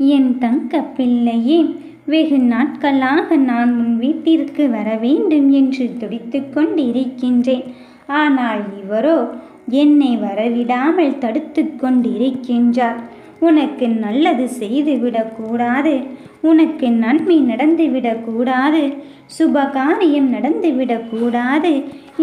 என் தங்க பிள்ளையே வெகு நாட்களாக நான் உன் வீட்டிற்கு வர வேண்டும் என்று துடித்து கொண்டிருக்கின்றேன். ஆனால் இவரோ என்னை வரவிடாமல் தடுத்து கொண்டிருக்கின்றார். உனக்கு நல்லது செய்துவிடக்கூடாது உனக்கு நன்மை நடந்துவிடக்கூடாது சுபகாரியம் நடந்துவிடக்கூடாது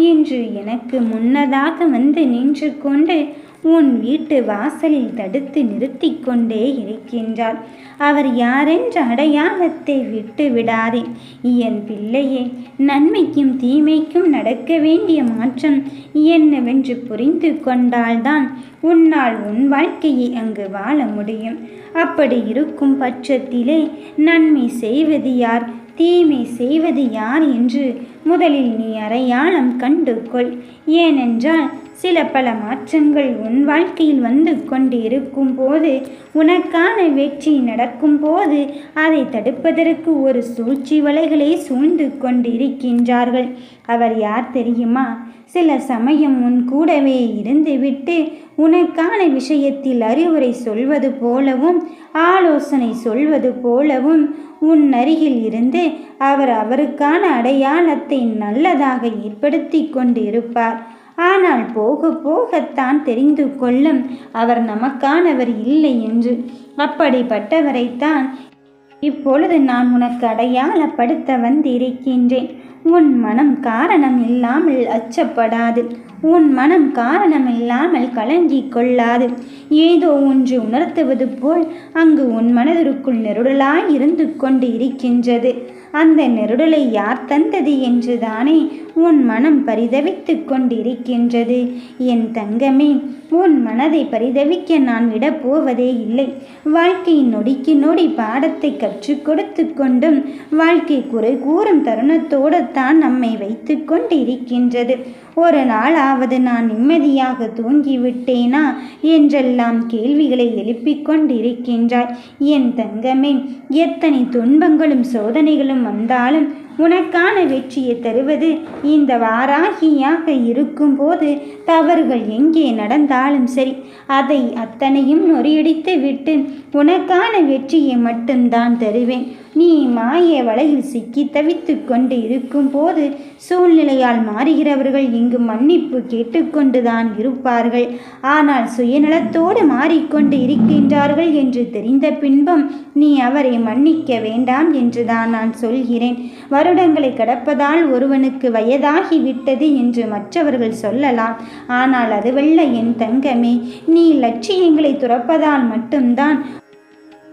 என்று எனக்கு முன்னதாக வந்து நின்று கொண்டு உன் வீட்டு வாசலில் தடுத்து நிறுத்தி கொண்டே இருக்கின்றாள். அவர் யாரென்ற அடையாளத்தை விட்டு விடாதே. என் பிள்ளையே நன்மைக்கும் தீமைக்கும் நடக்க வேண்டிய மாற்றம் என்னவென்று புரிந்து கொண்டால்தான் உன்னால் உன் வாழ்க்கையை அங்கு வாழ முடியும். அப்படி இருக்கும் பட்சத்திலே நன்மை செய்வது யார் தீமை செய்வது யார் என்று முதலில் நீ அடையாளம் கண்டுகொள். ஏனென்றால் சில பல மாற்றங்கள் உன் வாழ்க்கையில் வந்து கொண்டு இருக்கும் போது உனக்கான வெற்றி நடக்கும் போது அதை தடுப்பதற்கு ஒரு சூழ்ச்சி வலைகளை சூழ்ந்து கொண்டு இருக்கின்றார்கள் அவர் யார் தெரியுமா? சில சமயம் உன் கூடவே இருந்துவிட்டு உனக்கான விஷயத்தில் அறிவுரை சொல்வது போலவும் ஆலோசனை சொல்வது போலவும் உன் அருகில் இருந்து அவர் அவருக்கான அடையாளத்தை நல்லதாக ஏற்படுத்தி கொண்டு இருப்பார் ஆனால் போக போகத்தான் தெரிந்து கொள்ளும் அவர் நமக்கானவர் இல்லை என்று. அப்படிப்பட்டவரைத்தான் இப்பொழுது நான் உனக்கு அடையாளப்படுத்த வந்திருக்கின்றேன். உன் மனம் காரணம் இல்லாமல் அச்சப்படாது. உன் மனம் காரணமில்லாமல் கலங்கிக் கொள்ளாது. ஏதோ ஒன்று உணர்த்துவது போல் அங்கு உன் மனதிற்குள் நெருடலாய் இருந்து கொண்டு இருக்கின்றது அந்த நெருடலை யார் தந்தது என்றுதானே உன் மனம் பரிதவித்து கொண்டிருக்கின்றது. என் தங்கமே உன் மனதை பரிதவிக்க நான் விடப் போவதே இல்லை. வாழ்க்கையின் நொடிக்கு நொடி பாடத்தை கற்றுக் கொடுத்து கொண்டும் வாழ்க்கை குறை கூறும் தருணத்தோடு தான் நம்மை வைத்து கொண்டிருக்கின்றது. ஒரு நாளாவது நான் நிம்மதியாக தூங்கிவிட்டேனா? என்றெல்லாம் கேள்விகளை எழுப்பிக் கொண்டிருக்கின்றாய். என் தங்கமே எத்தனை துன்பங்களும் சோதனைகளும் வந்தாலும் உனக்கான வெற்றியை தருவது இந்த வாராகியாக இருக்கும்போது தவறுகள் எங்கே நடந்தாலும் சரி அதை அத்தனையும் நொறியடித்து விட்டு உனக்கான வெற்றியை மட்டும்தான் தருவேன். நீ மாய வலையில் சிக்கி தவித்து கொண்டு இருக்கும் போது சூழ்நிலையால் மாறுகிறவர்கள் இங்கு மன்னிப்பு கேட்டுக்கொண்டுதான் இருப்பார்கள். ஆனால் சுயநலத்தோடு மாறிக்கொண்டு இருக்கின்றார்கள் என்று தெரிந்த பின்பும் நீ அவரை மன்னிக்க வேண்டாம் என்றுதான் நான் சொல்கிறேன். வருடங்களை கடப்பதால் ஒருவனுக்கு வயதாகிவிட்டது என்று மற்றவர்கள் சொல்லலாம். ஆனால் அதுவல்ல என் தங்கமே நீ லட்சியங்களை துறப்பதால் மட்டும்தான்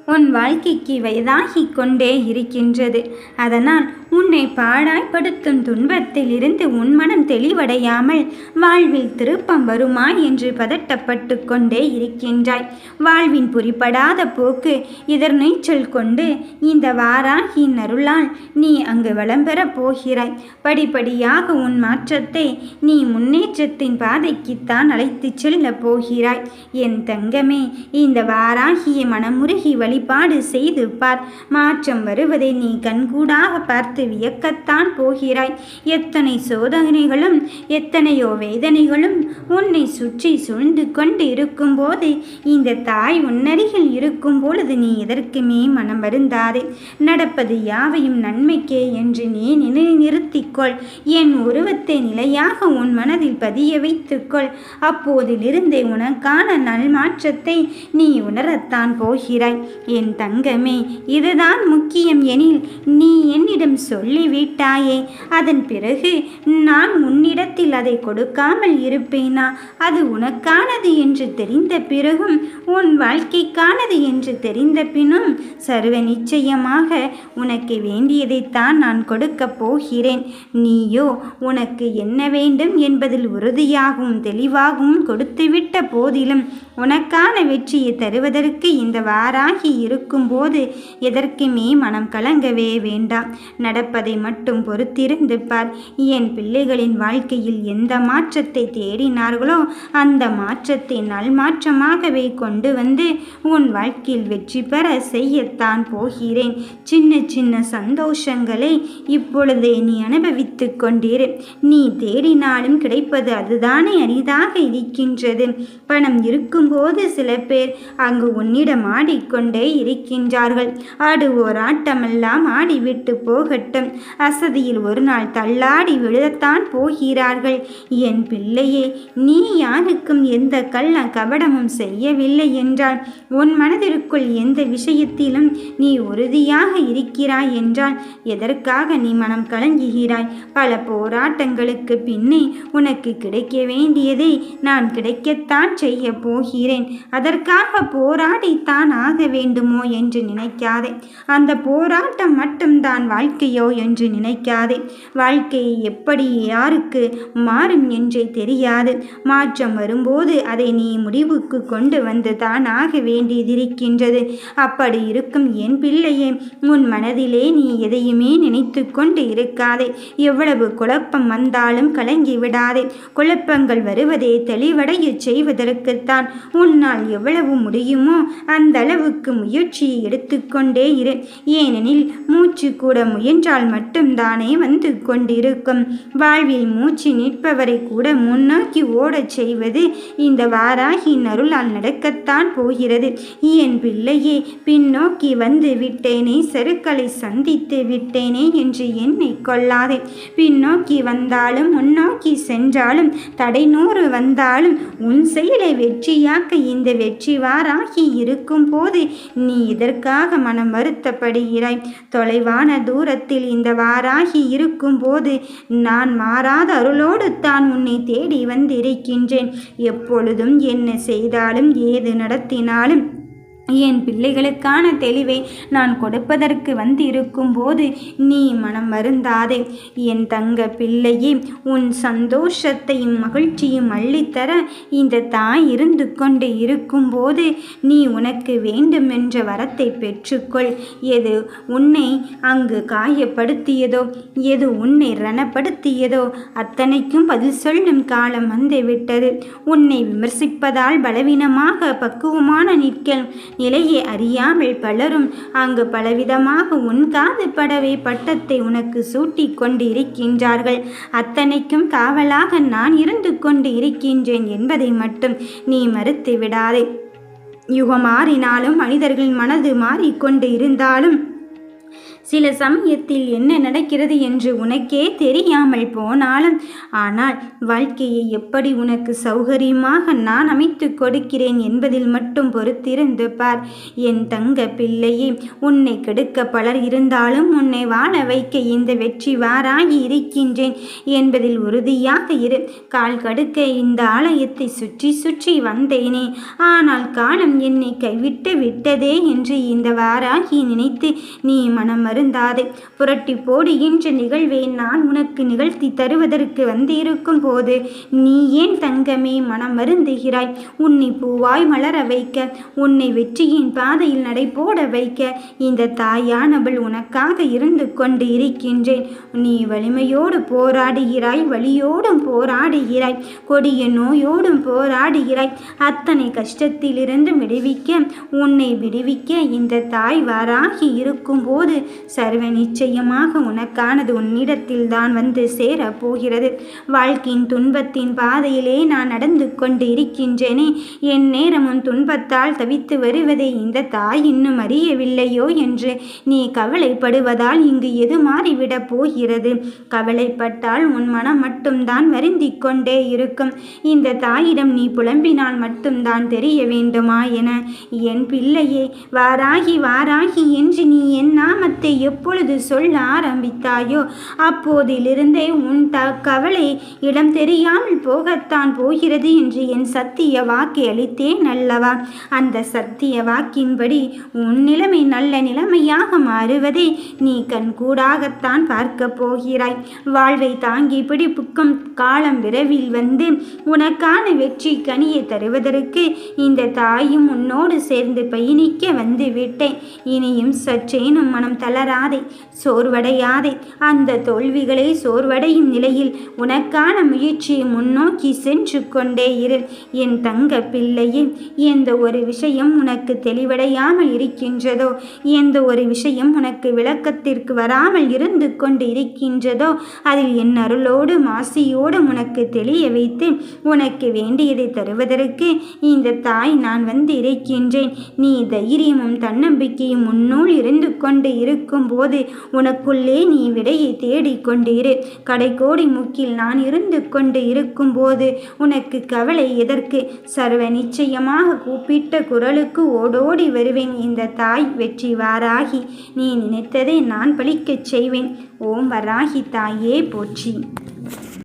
உன் வாழ்க்கைக்கு வயதாகிக் கொண்டே இருக்கின்றது. அதனால் உன்னை பாடாய்ப்படுத்தும் துன்பத்தில் இருந்து உன் மனம் தெளிவடையாமல் வாழ்வில் திருப்பம் வருமா என்று பதட்டப்பட்டு கொண்டே இருக்கின்றாய். வாழ்வின் புரிப்படாத போக்கு இதர் நீச்சல் கொண்டு இந்த வாராகி அருளால் நீ அங்கு வளம் பெறப் போகிறாய். படிப்படியாக உன் மாற்றத்தை நீ முன்னேற்றத்தின் பாதைக்குத்தான் அழைத்துச் செல்லப் போகிறாய். என் தங்கமே இந்த வாராகிய மனமுருகி வழி வழிபாடு செய்து பார். மாற்றம் வருவதை நீ கண்கூடாக பார்த்து வியக்கத்தான் போகிறாய். எத்தனை சோதனைகளும் எத்தனையோ வேதனைகளும் உன்னை சுற்றி சூழ்ந்து கொண்டு இருக்கும்போது இந்த தாய் உன்னருகில் இருக்கும் பொழுது நீ எதற்குமே மனம் வருந்தாதே. நடப்பது யாவையும் நன்மைக்கே என்று நீ நினை நிறுத்திக்கொள். என் உருவத்தை நிலையாக உன் மனதில் பதிய வைத்துக்கொள். அப்போதிலிருந்தே உனக்கான நல்மாற்றத்தை நீ உணரத்தான் போகிறாய். என் தங்கமே இதுதான் முக்கியம் எனில் நீ என்னிடம் சொல்லிவிட்டாயே. அதன் பிறகு நான் உன்னிடத்தில் அதை கொடுக்காமல் இருப்பேனா? அது உனக்கானது என்று தெரிந்த பிறகும் உன் வாழ்க்கைக்கானது என்று தெரிந்த பின்னும் சர்வ நிச்சயமாக உனக்கு வேண்டியதைத்தான் நான் கொடுக்கப் போகிறேன். நீயோ உனக்கு என்ன வேண்டும் என்பதில் உறுதியாகவும் தெளிவாகவும் கொடுத்துவிட்ட போதிலும் உனக்கான வெற்றியை தருவதற்கு இந்த வாராகி இருக்கும்போது எதற்குமே மனம் கலங்கவே வேண்டாம். நடப்பதை மட்டும் பொறுத்திருந்து பார் என் பிள்ளைகளின் வாழ்க்கையில் எந்த மாற்றத்தை தேடினார்களோ அந்த மாற்றத்தை நல்மாற்றமாகவே கொண்டு வந்து உன் வாழ்க்கையில் வெற்றி பெற செய்யத்தான் போகிறேன். சின்ன சின்ன சந்தோஷங்களை இப்பொழுதே நீ அனுபவித்து கொண்டிரு. நீ தேடினாலும் கிடைப்பது அதுதானே அரிதாக இருக்கின்றது. பணம் இருக்கும் இருக்கும்போது சில பேர் அங்கு உன்னிடம் ஆடிக்கொண்டே இருக்கின்றார்கள். ஆடுவோர் ஆட்டமெல்லாம் ஆடிவிட்டு போகட்டும். அசதியில் ஒரு நாள் தள்ளாடி விழத்தான் போகிறார்கள். என் பிள்ளையே நீ யாருக்கும் எந்த கள்ள கபடமும் செய்யவில்லை என்றால் உன் மனதிற்குள் எந்த விஷயத்திலும் நீ உறுதியாக இருக்கிறாய் என்றால் எதற்காக நீ மனம் கலங்குகிறாய்? பல போராட்டங்களுக்கு பின்னே உனக்கு கிடைக்க வேண்டியதை நான் கிடைக்கத்தான் செய்ய போகிறேன். அதற்காக போராடித்தான் ஆக வேண்டுமோ என்று நினைக்காதே. அந்த போராட்டம் மட்டும்தான் வாழ்க்கையோ என்று நினைக்காதே. வாழ்க்கையை எப்படி யாருக்கு மாறும் என்றே தெரியாது. மாற்றம் வரும்போது அதை நீ முடிவுக்கு கொண்டு வந்து தான் ஆக வேண்டியதிருக்கின்றது. அப்படி இருக்கும் என் பிள்ளையே உன் மனதிலே நீ எதையுமே நினைத்து கொண்டு இருக்காதே. எவ்வளவு குழப்பம் வந்தாலும் கலங்கி விடாதே. குழப்பங்கள் வருவதே தெளிவடைய செய்வதற்குத்தான் உன்னால் எவ்வளவு முடியுமோ அந்த அளவுக்கு முயற்சியை எடுத்துக்கொண்டே இரு. ஏனெனில் மூச்சு கூட முயன்றால் மட்டும்தானே வந்து கொண்டிருக்கும். வாழ்வில் மூச்சு நிற்பவரை கூட முன்னோக்கி ஓடச் செய்வது இந்த வாராகின் அருளால் நடக்கத்தான் போகிறது. என் பிள்ளையே பின்னோக்கி வந்து விட்டேனே சருக்களை சந்தித்து விட்டேனே என்று எண்ணை கொள்ளாதே பின்னோக்கி வந்தாலும் முன்னோக்கி சென்றாலும் தடை நூறு வந்தாலும் உன் செயலை வெற்றியாக்க இந்த வெற்றி வாராகி இருக்கும் போது நீ இதற்காக மனம் வருத்தப்படுகிறாய். தொலைவான தூரத்தில் இந்த வாராகி இருக்கும் போது நான் மாறாத அருளோடு தான் உன்னை தேடி வந்திருக்கின்றேன். எப்பொழுதும் என்ன செய்தாலும் ஏது நடத்தினாலும் என் பிள்ளைகளுக்கான தெளிவை நான் கொடுப்பதற்கு வந்திருக்கும் போது நீ மனம் வருந்தாதே. என் தங்க பிள்ளையே உன் சந்தோஷத்தையும் மகிழ்ச்சியும் அள்ளித்தர இந்த தாய் இருந்து கொண்டு இருக்கும்போது நீ உனக்கு வேண்டுமென்ற வரத்தை பெற்றுக்கொள். எது உன்னை அங்கு காயப்படுத்தியதோ எது உன்னை ரணப்படுத்தியதோ அத்தனைக்கும் பதில் சொல்லும் காலம் வந்துவிட்டது. உன்னை விமர்சிப்பதால் பலவீனமாக பக்குவமான நிற்க நிலையை அறியாமல் பலரும் அங்கு பலவிதமாக உன் காது படவே பட்டத்தை உனக்கு சூட்டி கொண்டு இருக்கின்றார்கள் அத்தனைக்கும் காவலாக நான் இருந்து கொண்டு இருக்கின்றேன் என்பதை மட்டும் நீ மறுத்து விடாதே யுகம் மாறினாலும் மனிதர்களின் மனது மாறிக்கொண்டு இருந்தாலும் சில சமயத்தில் என்ன நடக்கிறது என்று உனக்கே தெரியாமல் போனாலும் ஆனால் வாழ்க்கையை எப்படி உனக்கு சௌகரியமாக நான் அமைத்து கொடுக்கிறேன் என்பதில் மட்டும் பொறுத்திருந்து பார். என் தங்க பிள்ளையே உன்னை கெடுக்க பலர் இருந்தாலும் உன்னை வாழ வைக்க இந்த வெற்றி வாராகி இருக்கின்றேன் என்பதில் உறுதியாக இரு. கால் கடுக்க இந்த ஆலயத்தை சுற்றி சுற்றி வந்தேனே. ஆனால் காலம் என்னை கைவிட்டு விட்டதே என்று இந்த வாராகி நினைத்து நீ மனம் வருந்தாதே. புரட்டி போடுகின்ற நிகழ்வை நான் உனக்கு நிகழ்த்தி தருவதற்கு வந்திருக்கும் போது நீ ஏன் தங்கமே மனம் வருந்துகிறாய்? உன்னை பூவாய் மலர வைக்க உன்னை வெற்றியின் பாதையில் நடைபோட வைக்க இந்த தாயானவள் உனக்காக இருந்து கொண்டு இருக்கின்றேன். நீ வலிமையோடு போராடுகிறாய் வழியோடும் போராடுகிறாய் கொடிய நோயோடும் போராடுகிறாய். அத்தனை கஷ்டத்திலிருந்து விடுவிக்க உன்னை விடுவிக்க இந்த தாய் வாராகி இருக்கும்போது சர்வ நிச்சயமாக உனக்கானது உன்னிடத்தில் தான் வந்து சேரப் போகிறது வாழ்க்கையின் துன்பத்தின் பாதையிலே நான் நடந்து கொண்டு இருக்கின்றேனே என் நேரமும் துன்பத்தால் தவித்து வருவதை இந்த தாய் இன்னும் அறியவில்லையோ என்று நீ கவலைப்படுவதால் இங்கு எது மாறிவிடப் போகிறது? கவலைப்பட்டால் உன் மனம் மட்டும்தான் வருந்திக் கொண்டே இருக்கும். இந்த தாயிடம் நீ புலம்பினால் மட்டும்தான் தெரிய வேண்டுமா என. என் பிள்ளையே வாராகி வாராகி என்று நீ என் நாமத்தை எப்பொழுது சொல்ல ஆரம்பித்தாயோ அப்போதிலிருந்தே உன் த கவலை இடம் தெரியாமல் போகத்தான் போகிறது என்று என் சத்திய வாக்கை அளித்தேன் அல்லவா? அந்த சத்திய வாக்கின்படி உன் நிலைமை நல்ல நிலைமையாக மாறுவதை நீ கண்கூடாகத்தான் பார்க்க போகிறாய். வாழ்வை தாங்கி பிடிப்புக்கும் காலம் விரைவில் வந்து உனக்கான வெற்றி கனியை தருவதற்கு இந்த தாயும் உன்னோடு சேர்ந்து பயணிக்க வந்து விட்டேன். இனியும் சற்றேனும் மனம் தளர தளராதே சோர்வடையாதே. அந்த தோல்விகளை சோர்வடையும் நிலையில் உனக்கான முயற்சியை முன்னோக்கி சென்று கொண்டே இரு என் தங்க பிள்ளையே எந்த ஒரு விஷயம் உனக்கு தெளிவடையாமல் இருக்கின்றதோ எந்த ஒரு விஷயம் உனக்கு விளக்கத்திற்கு வராமல் இருந்து கொண்டு இருக்கின்றதோ அதில் என் அருளோடு மாசியோடு உனக்கு தெளிய வைத்து உனக்கு வேண்டியதை தருவதற்கு இந்த தாய் நான் வந்து இருக்கின்றேன். நீ தைரியமும் தன்னம்பிக்கையும் முன்னூல் இருந்து கொண்டு இருக்கும்போது உனக்குள்ளே நீ விடையை தேடிக்கொண்டு இரு கடைக்கோடி முக்கில் நான் இருந்து கொண்டு இருக்கும்போது உனக்கு கவலை எதற்கு? சர்வ நிச்சயமாக கூப்பிட்ட குரலுக்கு ஓடோடி வருவேன். இந்த தாய் வெற்றி வாராகி நீ நினைத்ததை நான் பழிக்கச் செய்வேன். ஓம் வராகி தாயே போற்றி.